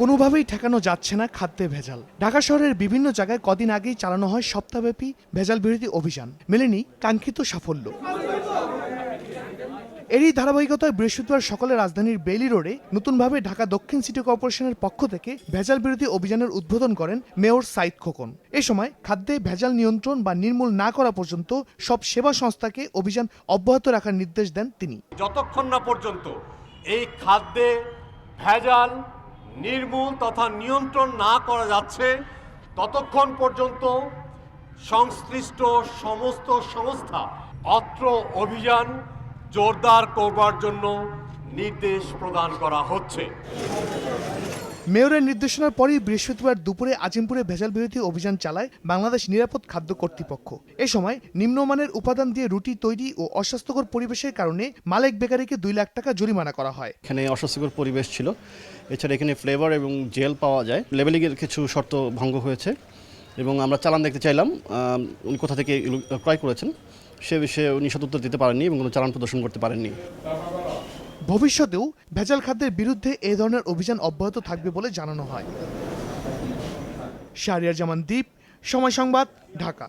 কোনোভাবেই ঠেকানো যাচ্ছে না খাদ্যে ভেজাল। ঢাকা শহরের বিভিন্ন জায়গায় কদিন আগেই চালানো হয় সপ্তাহব্যাপী ভেজাল বিরোধী অভিযান। মেলেনি কাঙ্ক্ষিত সাফল্য। এরই ধারাবাহিকতায় বৃহস্পতিবার সকালে রাজধানীর বেইলি রোডে নতুনভাবে ঢাকা দক্ষিণ সিটি কর্পোরেশনের পক্ষ থেকে ভেজাল বিরোধী অভিযানের উদ্বোধন করেন মেয়র সাইদ খোকন। এ সময় খাদ্যে ভেজাল নিয়ন্ত্রণ বা নির্মূল না করা পর্যন্ত সব সেবা সংস্থাকে অভিযান অব্যাহত রাখার নির্দেশ দেন তিনি। যতক্ষণ না পর্যন্ত এই খাদ্যে ভেজাল নির্মূল তথা নিয়ন্ত্রণ না করা যাচ্ছে, ততক্ষণ পর্যন্ত সংশ্লিষ্ট সমস্ত সংস্থা অত্র অভিযান জোরদার করবার জন্য নির্দেশ প্রদান করা হচ্ছে। মেয়রের নির্দেশনার পরই বৃহস্পতিবার দুপুরে আজিমপুরে ভেজাল বিরোধী অভিযান চালায় বাংলাদেশ নিরাপদ খাদ্য কর্তৃপক্ষ। এ সময় নিম্নমানের উপাদান দিয়ে রুটি তৈরি ও অস্বাস্থ্যকর পরিবেশের কারণে মালেক বেকারিকে দুই লাখ টাকা জরিমানা করা হয়। এখানে অস্বাস্থ্যকর পরিবেশ ছিল। এছাড়া এখানে ফ্লেভার এবং জেল পাওয়া যায়। লেবেলিংয়ের কিছু শর্ত ভঙ্গ হয়েছে এবং আমরা চালান দেখতে চাইলাম। উনি কোথা থেকে ক্রয় করেছেন সে বিষয়ে উনি সদুত্তর দিতে পারেননি এবং কোনো চালান প্রদর্শন করতে পারেননি। ভবিষ্যতেও ভেজাল খাদ্যের বিরুদ্ধে এ ধরনের অভিযান অব্যাহত থাকবে বলে জানানো হয়। শাহরিয়ার জামান দ্বীপ, সময় সংবাদ, ঢাকা।